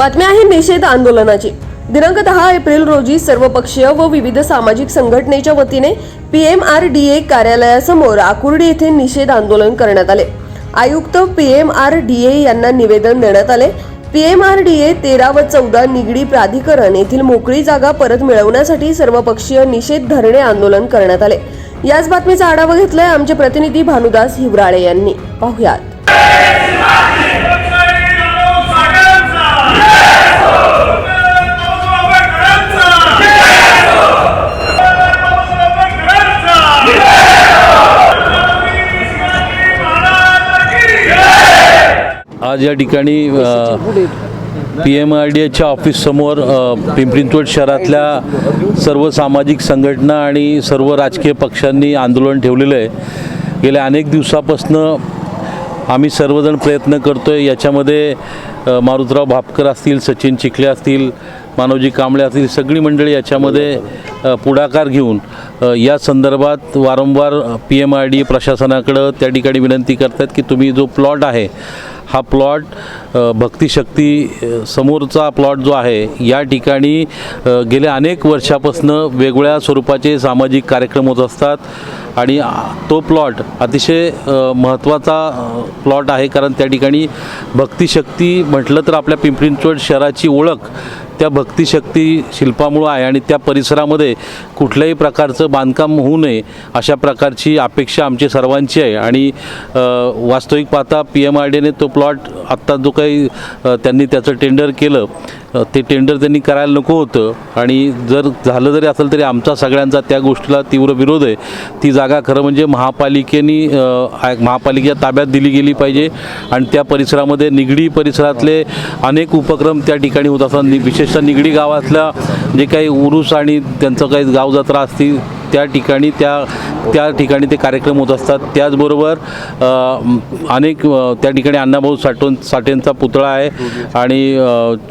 बातमी आहे निषेध आंदोलनाची. दिनांक दहा एप्रिल रोजी सर्वपक्षीय व विविध सामाजिक संघटनेच्या वतीने P M R D A कार्यालयासमोर आकुर्डी येथे निषेध आंदोलन करण्यात आले. आयुक्त P M R D A यांना निवेदन देण्यात आले. P M R D A तेरा व चौदा निगडी प्राधिकरण येथील मोकळी जागा परत मिळवण्यासाठी सर्वपक्षीय निषेध धरणे आंदोलन करण्यात आले. याच बातमीचा आढावा घेतलाय आमचे प्रतिनिधी भानुदास हिवराळे यांनी. पाहुयात. आज या ठिकाणी पी एम आर डी एच्या ऑफिससमोर अ, पिंपरी शहरातल्या सर्व सामाजिक संघटना आणि सर्व राजकीय पक्षांनी आंदोलन ठेवलेलं आहे. गेल्या अनेक दिवसापासनं आम्ही सर्वजण प्रयत्न करतो आहे याच्यामध्ये मारुतराव भापकर असतील सचिन चिखले असतील मानवजी कांबळे असतील सगळी मंडळी याच्यामध्ये पुढाकार घेऊन या संदर्भात वारंवार पी एम आय डी प्रशासनाकडं त्या ठिकाणी विनंती करतात की तुम्ही जो प्लॉट आहे हा प्लॉट भक्तिशक्ती समोरचा प्लॉट जो आहे या ठिकाणी गेल्या अनेक वर्षापासनं वेगवेगळ्या स्वरूपाचे सामाजिक कार्यक्रम होत असतात आणि तो प्लॉट अतिशय महत्त्वाचा प्लॉट आहे. कारण त्या ठिकाणी भक्तिशक्ती म्हटलं तर आपल्या पिंपरी चिंचवड शहराची ओळख त्या भक्तिशक्ती शिल्पामुळं आहे आणि त्या परिसरामध्ये कुठल्याही प्रकारचं बांधकाम होऊ नये अशा प्रकारची अपेक्षा आमची सर्वांची आहे. आणि वास्तविक पाहता पी एम आर डीने तो प्लॉट आत्ता जो काही त्यांनी त्याचं टेंडर केलं ते टेंडर त्यांनी करायला नको होतं. आणि जर झालं जरी असेल तरी आमचा सगळ्यांचा त्या गोष्टीला तीव्र विरोध आहे. ती जागा खरं म्हणजे महापालिकेनी महापालिकेच्या ताब्यात दिली गेली पाहिजे. आणि त्या परिसरामध्ये निगडी परिसरातले अनेक उपक्रम त्या ठिकाणी होत असतात. नि विशेषतः निगडी गावातल्या जे काही उरूस आणि त्यांचं काही गाव जत्रा असतील त्या ठिकाणी त्या त्या ठिकाणी ते कार्यक्रम होत असतात. त्याचबरोबर अनेक त्या ठिकाणी अण्णाभाऊ साठवण साठेंचा पुतळा आहे आणि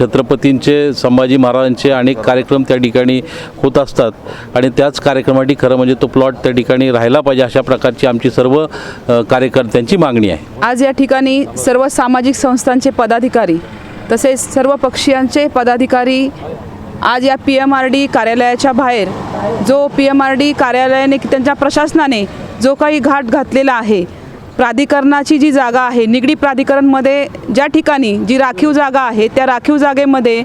छत्रपतींचे संभाजी महाराजांचे अनेक कार्यक्रम त्या ठिकाणी होत असतात. आणि त्याच कार्यक्रमासाठी खरं म्हणजे तो प्लॉट त्या ठिकाणी राहायला पाहिजे अशा प्रकारची आमची सर्व कार्यकर्त्यांची मागणी आहे. आज या ठिकाणी सर्व सामाजिक संस्थांचे पदाधिकारी तसेच सर्व पक्षीयांचे पदाधिकारी आज या पी एम आर डी कार्यालयाच्या बाहेर जो पी एम आर डी कार्यालयाने त्यांच्या प्रशासनाने जो काही घाट घातलेला आहे प्राधिकरणाची जी जागा आहे निगडी प्राधिकरणमध्ये ज्या ठिकाणी जी राखीव जागा आहे त्या राखीव जागेमध्ये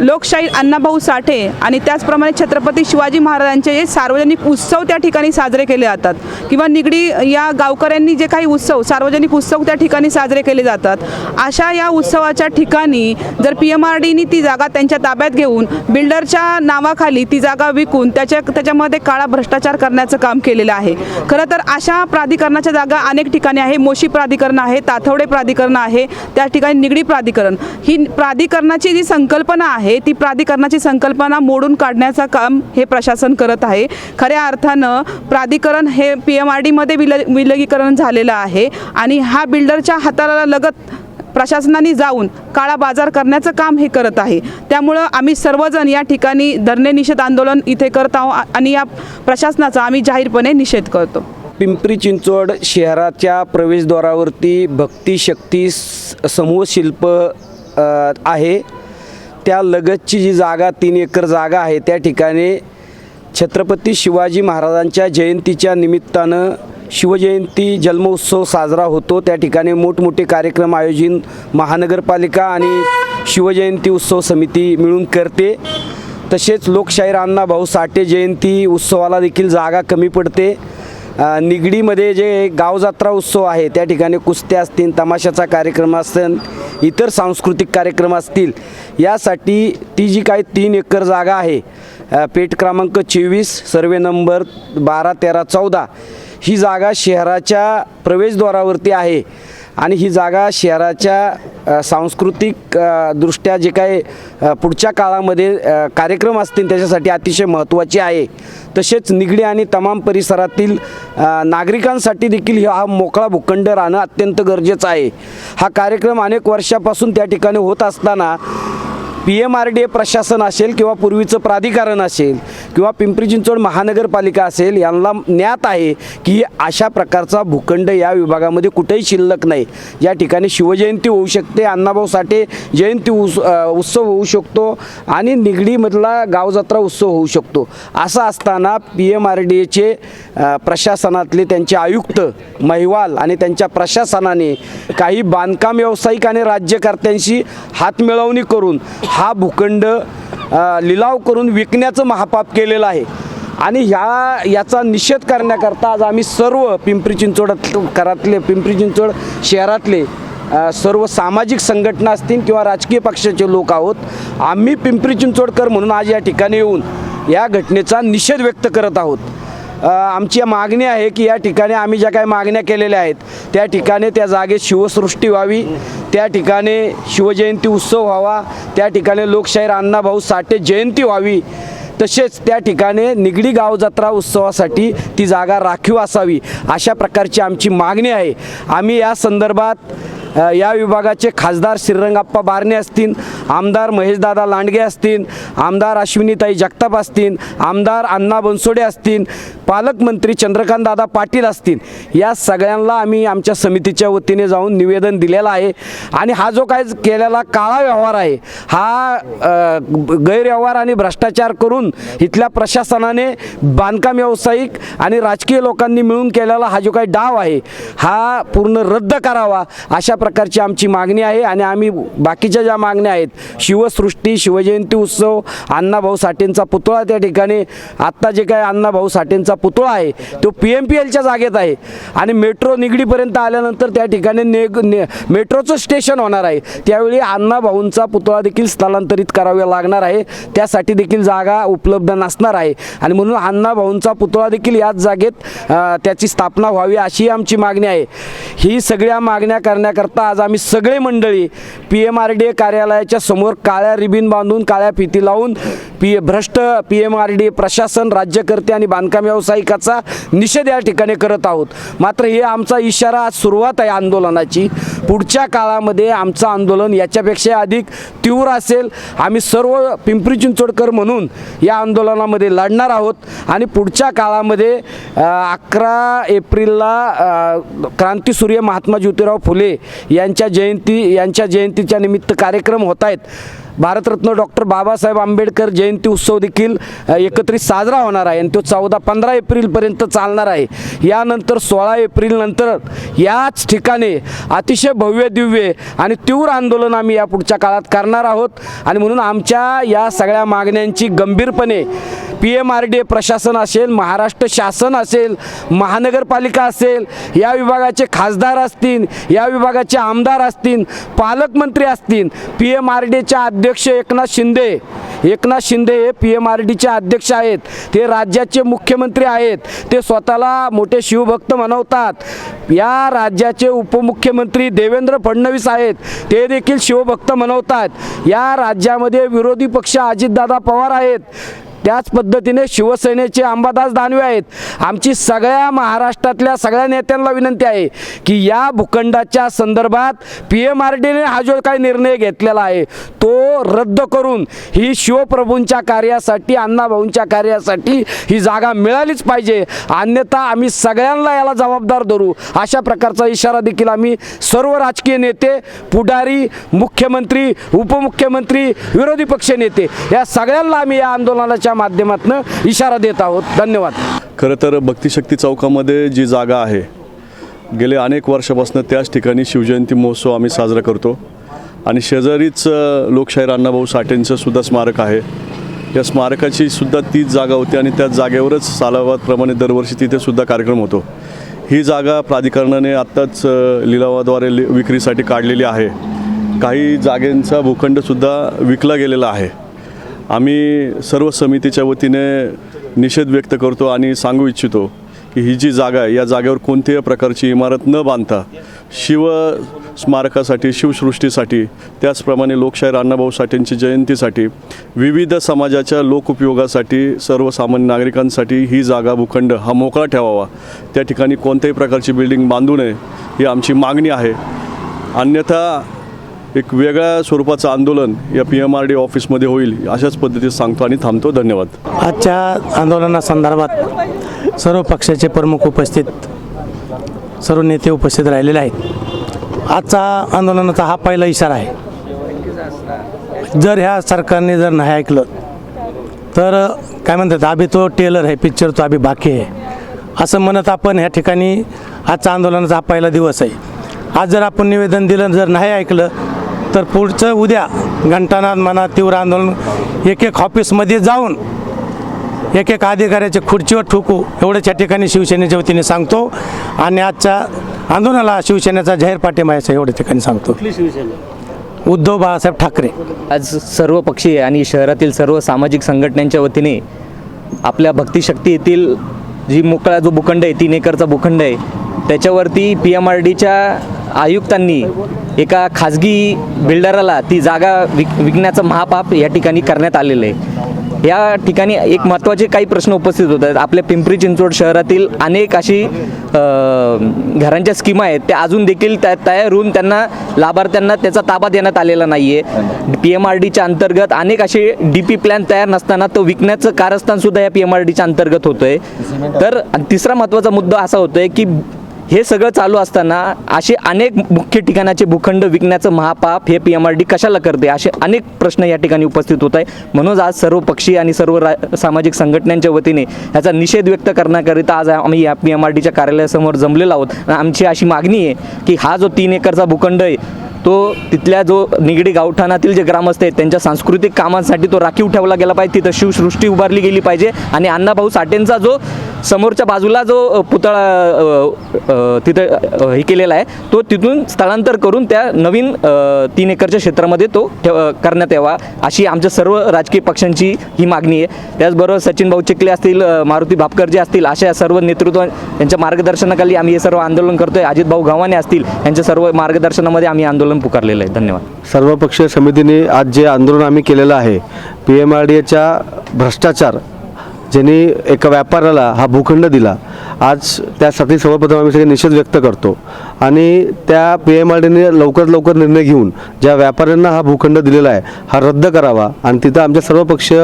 लोकशाही अण्णाभाऊ साठे आणि त्याचप्रमाणे छत्रपती शिवाजी महाराजांचे जे सार्वजनिक उत्सव त्या ठिकाणी साजरे केले जातात. किंवा निगडी या गावकऱ्यांनी जे काही उत्सव सार्वजनिक उत्सव त्या ठिकाणी साजरे केले जातात. अशा या उत्सवाच्या ठिकाणी जर पी एम आर डीनी ती जागा त्यांच्या ताब्यात घेऊन बिल्डरच्या नावाखाली ती जागा विकून त्याच्या त्याच्यामध्ये काळा भ्रष्टाचार करण्याचं काम केलेलं आहे. खरं तर अशा प्राधिकरणाच्या जागा अनेक ठिकाणी आहे. मोशी प्राधिकरण आहे ताथवडे प्राधिकरण आहे त्या ठिकाणी निगडी प्राधिकरण. ही प्राधिकरणाची जी संकल्पना आहे ती प्राधिकरणाची संकल्पना मोडून काढण्याचं काम हे प्रशासन करत आहे. खऱ्या अर्थानं प्राधिकरण हे पी एम आर डीमध्ये विल विलगीकरण झालेलं आहे आणि हा बिल्डरच्या हाताला लगत प्रशासनाने जाऊन काळा बाजार करण्याचं काम हे करत आहे. त्यामुळं आम्ही सर्वजण या ठिकाणी धरणे निषेध आंदोलन इथे करत आहोत आणि या प्रशासनाचा आम्ही जाहीरपणे निषेध करतो. पिंपरी चिंचवड शहराच्या प्रवेशद्वारावरती भक्ती शक्ती समूह शिल्प आहे. त्या लगतची जी जागा तीन एकर जागा आहे त्या ठिकाणी छत्रपती शिवाजी महाराजांच्या जयंतीच्या निमित्तानं शिवजयंती जन्मोत्सव साजरा होतो. त्या ठिकाणी मोठमोठे कार्यक्रम आयोजन महानगरपालिका आणि शिवजयंती उत्सव समिती मिळून करते. तसेच लोकशाहीर अण्णाभाऊ साठे जयंती उत्सवाला देखील जागा कमी पडते. निगडीमध्ये जे गावजात्रा उत्सव आहे त्या ठिकाणी कुस्त्या असतील तमाशाचा कार्यक्रम असेल इतर सांस्कृतिक कार्यक्रम असतील यासाठी ती जी काही तीन एकर जागा आहे पेठ क्रमांक चोवीस सर्वे नंबर बारा तेरा चौदा ही जागा शहराच्या प्रवेशद्वारावरती आहे. आणि ही जागा शहराच्या सांस्कृतिक दृष्ट्या जे काही पुढच्या काळामध्ये कार्यक्रम असतील त्याच्यासाठी अतिशय महत्त्वाची आहे. तसेच निगडी आणि तमाम परिसरातील नागरिकांसाठी देखील हा मोकळा भूखंड राहणं अत्यंत गरजेचं आहे. हा कार्यक्रम अनेक वर्षापासून त्या ठिकाणी होत असताना P M R D A प्रशासन असेल किंवा पूर्वीचं प्राधिकरण असेल किंवा पिंपरी चिंचवड महानगरपालिका असेल यांना ज्ञात आहे की अशा प्रकारचा भूखंड या विभागामध्ये कुठेही शिल्लक नाही. या ठिकाणी शिवजयंती होऊ शकते अण्णाभाऊ साठे जयंती उस उत्सव होऊ शकतो आणि निगडीमधला गावजत्रा उत्सव होऊ शकतो. असं असताना पी एम आर डी एचे प्रशासनातले त्यांचे आयुक्त महिवाल आणि त्यांच्या प्रशासनाने काही बांधकाम व्यावसायिक आणि राज्यकर्त्यांशी हातमिळवणी करून हा भूखंड लिलाव करून विकण्याचं महापाप केलेलं आहे. आणि ह्या याचा निषेध करण्याकरता आज आम्ही सर्व पिंपरी चिंचवड करातले पिंपरी चिंचवड शहरातले सर्व सामाजिक संघटना असतील किंवा राजकीय पक्षाचे लोक आहोत आम्ही पिंपरी चिंचवडकर म्हणून आज या ठिकाणी येऊन या घटनेचा निषेध व्यक्त करत आहोत. आमची मागणी आहे की या ठिकाणी आम्ही ज्या काही मागण्या केलेल्या आहेत त्या ठिकाणी त्या जागेत शिवसृष्टी व्हावी त्या ठिकाणी शिवजयंती उत्सव व्हावा त्या ठिकाणी लोकशाहीर अण्णाभाऊ साठे जयंती व्हावी तसेच त्या ठिकाणी निगडी गाव जत्रा उत्सवासाठी ती जागा राखीव असावी अशा प्रकारची आमची मागणी आहे. आम्ही या संदर्भात या विभागाचे खासदार श्रीरंगाप्पा बारणे असतील आमदार महेशदादा लांडगे असतील आमदार अश्विनीताई जगताप असतील आमदार अण्णा बनसोडे असतील पालकमंत्री चंद्रकांतदादा पाटील असतील या सगळ्यांना आम्ही आमच्या समितीच्या वतीने जाऊन निवेदन दिलेलं आहे. आणि हा जो काय केलेला काळा व्यवहार आहे हा गैरव्यवहार आणि भ्रष्टाचार करून इथल्या प्रशासनाने बांधकाम व्यावसायिक आणि राजकीय लोकांनी मिळून केलेला हा जो काही डाव आहे हा पूर्ण रद्द करावा अशा प्रकारची आमची मागणी आहे. आणि आम्ही बाकीच्या ज्या मागण्या आहेत शिवसृष्टी शिवजयंती उत्सव अण्णाभाऊ साठेंचा पुतळा त्या ठिकाणी आत्ता जे काय अण्णाभाऊ साठेंचा पुतळा आहे. तो पी एम पी एलच्या जागेत आहे. आणि मेट्रो निगडीपर्यंत आल्यानंतर त्या ठिकाणी नेग ने मेट्रोचं स्टेशन होणार आहे. त्यावेळी अण्णाभाऊंचा पुतळा देखील स्थलांतरित करावा लागणार आहे. त्यासाठी देखील जागा उपलब्ध नसणार आहे. आणि म्हणून अण्णाभाऊंचा पुतळा देखील याच जागेत त्याची स्थापना व्हावी अशी आमची मागणी आहे. ही सगळ्या मागण्या करण्याकरता आज आम्ही सगळे मंडळी P M R D A कार्यालयाच्या समोर काळ्या रिबीन बांधून काळ्या फिती लावून पी भ्रष्ट P M R D A प्रशासन राज्यकर्ते आणि बांधकाम व्यावसायिकाचा निषेध या ठिकाणी करत आहोत. मात्र हे आमचा इशारा आज सुरुवात आहे आंदोलनाची. पुढच्या काळामध्ये आमचं आंदोलन याच्यापेक्षा अधिक तीव्र असेल. आम्ही सर्व पिंपरी चिंचवडकर म्हणून या आंदोलनामध्ये लढणार आहोत. आणि पुढच्या काळामध्ये अकरा एप्रिलला क्रांतीसूर्य महात्मा ज्योतिराव फुले यांच्या जयंती यांच्या जयंतीच्या निमित्त कार्यक्रम होत आहेत. भारतरत्न डॉक्टर बाबासाहेब आंबेडकर जयंती उत्सव देखील एकत्रित साजरा होणार आहे आणि तो चौदा पंधरा एप्रिलपर्यंत चालणार आहे. यानंतर सोळा एप्रिलनंतर याच ठिकाणी अतिशय भव्य दिव्य आणि तीव्र आंदोलन आम्ही या पुढच्या काळात करणार आहोत. आणि म्हणून आमच्या या सगळ्या मागण्यांची गंभीरपणे P M R D A प्रशासन असेल महाराष्ट्र शासन असेल महानगरपालिका असेल या विभागाचे खासदार असतील या विभागाचे आमदार असतील पालकमंत्री असतील पी एम आर डी एच्या अध्यक्ष एकनाथ शिंदे एकनाथ शिंदे हे पी एम आर डीचे अध्यक्ष आहेत. ते राज्याचे मुख्यमंत्री आहेत. ते स्वतःला मोठे शिवभक्त म्हणवतात या राज्याचे उपमुख्यमंत्री देवेंद्र फडणवीस आहेत. ते देखील शिवभक्त म्हणवतात या राज्यामध्ये विरोधी पक्ष अजितदादा पवार आहेत. त्याच पद्धतीने शिवसेनेचे अंबादास दानवे आहेत. आमची सगळ्या महाराष्ट्रातल्या सगळ्या नेत्यांना विनंती आहे की या भूखंडाच्या संदर्भात पी एम आर डीने हा जो काही निर्णय घेतलेला आहे तो रद्द करून ही शिवप्रभूंच्या कार्यासाठी अण्णाभाऊंच्या कार्यासाठी ही जागा मिळालीच पाहिजे. अन्यथा आम्ही सगळ्यांना याला जबाबदार धरू. अशा प्रकारचा इशारा देखील आम्ही सर्व राजकीय नेते पुढारी मुख्यमंत्री उपमुख्यमंत्री विरोधी पक्ष नेते या सगळ्यांना आम्ही या आंदोलनाच्या माध्यमातून इशारा देत आहोत. धन्यवाद. खरं तर भक्तिशक्ती चौकामध्ये जी जागा आहे गेले अनेक वर्षापासून त्याच ठिकाणी शिवजयंती महोत्सव आम्ही साजरा करतो. आणि शेजारीच लोकशाहीर अण्णाभाऊ साठेंचं सुद्धा स्मारक आहे. या स्मारकाची सुद्धा तीच जागा होती आणि त्याच जागेवरच सालावादप्रमाणे दरवर्षी तिथे सुद्धा कार्यक्रम होतो. ही जागा प्राधिकरणाने आत्ताच लिलावाद्वारे विक्रीसाठी काढलेली आहे. काही जागेंचा भूखंडसुद्धा विकला गेलेला आहे. आम्ही सर्व समितीच्या वतीने निषेध व्यक्त करतो आणि सांगू इच्छितो की ही जी जागा आहे या जागेवर कोणत्याही प्रकारची इमारत न बांधता शिव स्मारकासाठी शिवसृष्टीसाठी त्याचप्रमाणे लोकशाहीर अण्णाभाऊ साठेंची जयंतीसाठी विविध समाजाच्या लोकउपयोगासाठी सर्वसामान्य नागरिकांसाठी ही जागा भूखंड हा मोकळा ठेवावा. त्या ठिकाणी कोणत्याही प्रकारची बिल्डिंग बांधू नये ही आमची मागणी आहे. अन्यथा एक वेगळ्या स्वरूपाचं आंदोलन या पी एम आर डी ऑफिसमध्ये होईल अशाच पद्धतीत सांगतो आणि थांबतो. धन्यवाद. आजच्या आंदोलनासंदर्भात सर्व पक्षाचे प्रमुख उपस्थित सर्व नेते उपस्थित राहिलेले आहेत. आजचा आंदोलनाचा हा पहिला इशारा आहे. जर ह्या सरकारने जर नाही ऐकलं तर काय म्हणतात आभी तो टेलर आहे पिक्चर तो आभी बाकी आहे असं म्हणत आपण ह्या ठिकाणी आजचा आंदोलनाचा हा पहिला दिवस आहे. आज जर आपण निवेदन दिलं जर नाही ऐकलं तर पुढचं उद्या घंटानाद म्हणा तीव्र आंदोलन एक एक ऑफिसमध्ये जाऊन एक एक अधिकाऱ्याच्या खुर्चीवर ठोकू एवढंच या ठिकाणी शिवसेनेच्या वतीने सांगतो. आणि आजच्या आंदोलनाला शिवसेनेचा जाहीर पाठिंबा याचा एवढ्या ठिकाणी सांगतो. उद्धव बाळासाहेब ठाकरे. आज सर्व पक्षीय आणि शहरातील सर्व सामाजिक संघटनांच्या वतीने आपल्या भक्तिशक्ती येथील जी मोकळा जो भूखंड आहे तीन एकरचा भूखंड आहे त्याच्यावरती पी एम आर डीच्या आयुक्तांनी एका खाजगी बिल्डराला ती जागा विक विकण्याचं महापाप या ठिकाणी करण्यात आलेलं आहे. या ठिकाणी एक महत्त्वाचे काही प्रश्न उपस्थित होत आहेत आपल्या पिंपरी चिंचवड शहरातील अनेक अशी घरांच्या स्कीमा आहेत. त्या अजून देखील त्या तयार होऊन त्यांना लाभार्थ्यांना त्याचा ताबा देण्यात आलेला नाही आहे पी एम आर डीच्या अंतर्गत अनेक असे डी पी प्लॅन तयार नसताना तो विकण्याचं कारस्थानसुद्धा या पी एम आर डीच्या अंतर्गत होतं आहे तर तिसरा महत्त्वाचा मुद्दा असा होतो आहे की हे सगळं चालू असताना असे अनेक मुख्य ठिकाणाचे भूखंड विकण्याचं महापाप हे पी एम आर डी कशाला करते? असे अनेक प्रश्न या ठिकाणी उपस्थित होत आहे म्हणून आज सर्व पक्षी आणि सर्व रा सामाजिक संघटनांच्या वतीने याचा निषेध व्यक्त करण्याकरिता आज आम्ही या पी एम आर डीच्या कार्यालयासमोर जमलेलो आहोत. आमची अशी मागणी आहे की हा जो तीन एकरचा भूखंड आहे तो तिथल्या जो निगडी गावठाणातील जे ग्रामस्थ आहेत त्यांच्या सांस्कृतिक कामांसाठी तो राखीव ठेवला गेला पाहिजे. तिथं शिवसृष्टी उभारली गेली पाहिजे. आणि अण्णाभाऊ साठेंचा जो समोरच्या बाजूला जो पुतळा तिथं हे केलेला आहे तो तिथून स्थलांतर करून त्या नवीन तीन एकरच्या क्षेत्रामध्ये तो ठेव करण्यात यावा अशी आमच्या सर्व राजकीय पक्षांची ही मागणी आहे. त्याचबरोबर सचिन भाऊ चिखले असतील मारुती भापकरजी असतील अशा सर्व नेतृत्व यांच्या मार्गदर्शनाखाली आम्ही हे सर्व आंदोलन करतोय. अजित भाऊ गव्हाणे असतील यांच्या सर्व मार्गदर्शनामध्ये आम्ही आंदोलन पुकारलेलं आहे. धन्यवाद. सर्वपक्षीय समितीने आज जे आंदोलन आम्ही केलेलं आहे पी एम आर डी एच्या भ्रष्टाचार ज्यांनी एका व्यापाऱ्याला हा भूखंड दिला आज त्यासाठी सर्वप्रथम आम्ही सगळे निषेध व्यक्त करतो. आणि त्या पी एम आर डीने लवकरात लवकर निर्णय घेऊन ज्या व्यापाऱ्यांना हा भूखंड दिलेला आहे हा रद्द करावा. आणि तिथं आमच्या सर्वपक्षीय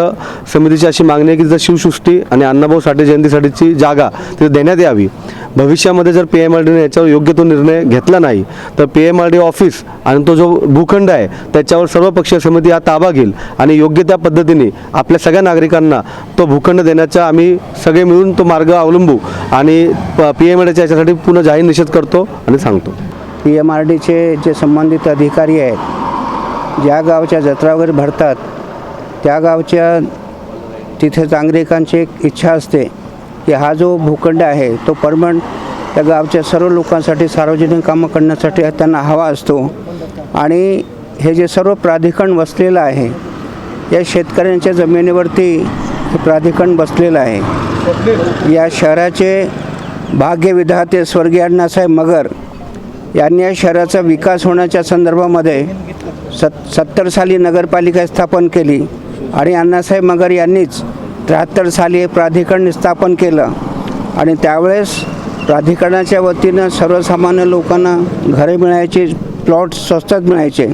समितीची अशी मागणी आहे की तिथं शिवसृष्टी आणि अण्णाभाऊ साठे जयंतीसाठीची जागा तिथे देण्यात यावी. भविष्यामध्ये जर पी एम आर डीने याच्यावर योग्य तो निर्णय घेतला नाही तर P M R D office आणि तो जो भूखंड आहे त्याच्यावर सर्वपक्षीय समिती हा ताबा घेईल आणि योग्य त्या पद्धतीने आपल्या सगळ्या नागरिकांना तो भूखंड देण्याचा आम्ही सगळे मिळून तो मार्ग अवलंबू आणि पी एम आर डीच्या याच्यासाठी पुन्हा जाहीर निषेध करतो आणि सांगतो. पी एम आर डीचे जे संबंधित अधिकारी आहेत ज्या गावच्या जत्रा वगैरे भरतात त्या गावच्या तिथे नागरिकांची एक इच्छा असते. की हा जो भूखंड आहे तो परमनंट त्या गावच्या सर्व लोकांसाठी सार्वजनिक कामं करण्यासाठी त्यांना हवा असतो. आणि हे जे सर्व प्राधिकरण बसलेलं आहे या शेतकऱ्यांच्या जमिनीवरती हे प्राधिकरण बसलेलं आहे. या शहराचे भाग्यविधाते स्वर्गीय अण्णासाहेब मगर यांनी या शहराचा विकास होण्याच्या संदर्भामध्ये सत सत्तर साली नगरपालिका स्थापन केली आणि अण्णासाहेब मगर यांनीच त्र्याहत्तर साली हे प्राधिकरण स्थापन केलं आणि त्यावेळेस प्राधिकरणाच्या वतीनं सर्वसामान्य लोकांना घरे मिळायचे प्लॉट स्वस्तात मिळायचे.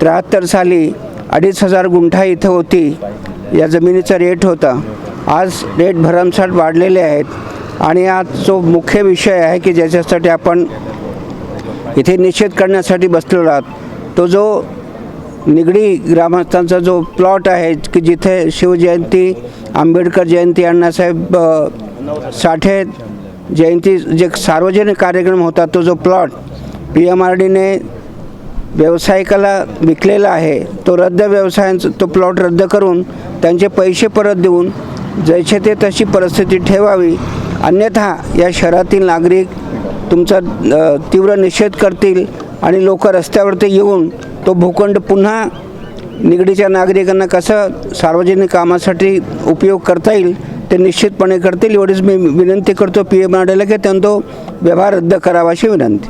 त्र्याहत्तर साली अडीच हजार गुंठा इथं होती या जमिनीचा रेट होता. आज रेट भरमसाठ वाढलेले आहेत आणि आज जो मुख्य विषय आहे की ज्याच्यासाठी आपण इथे निषेध करण्यासाठी बसलेलो आहात तो जो निगडी ग्रामस्थांचा जो प्लॉट आहे की जिथे शिवजयंती आंबेडकर जयंती अण्णासाहेब साठे जयंती जे सार्वजनिक कार्यक्रम होता तो जो प्लॉट पी एम आर डीने व्यावसायिकाला विकलेला आहे तो रद्द व्यवसायांचा तो प्लॉट रद्द करून त्यांचे पैसे परत देऊन जैसे ते तशी परिस्थिती ठेवावी. अन्यथा या शहरातील नागरिक तुमचा तीव्र निषेध करतील आणि लोक रस्त्यावरती येऊन तो भूखंड पुन्हा निगडीच्या नागरिकांना कसं सार्वजनिक कामासाठी उपयोग करता येईल ते निश्चितपणे करतील. एवढीच मी विनंती करतो पी एम आर की त्यांना तो व्यवहार रद्द करावा अशी विनंती.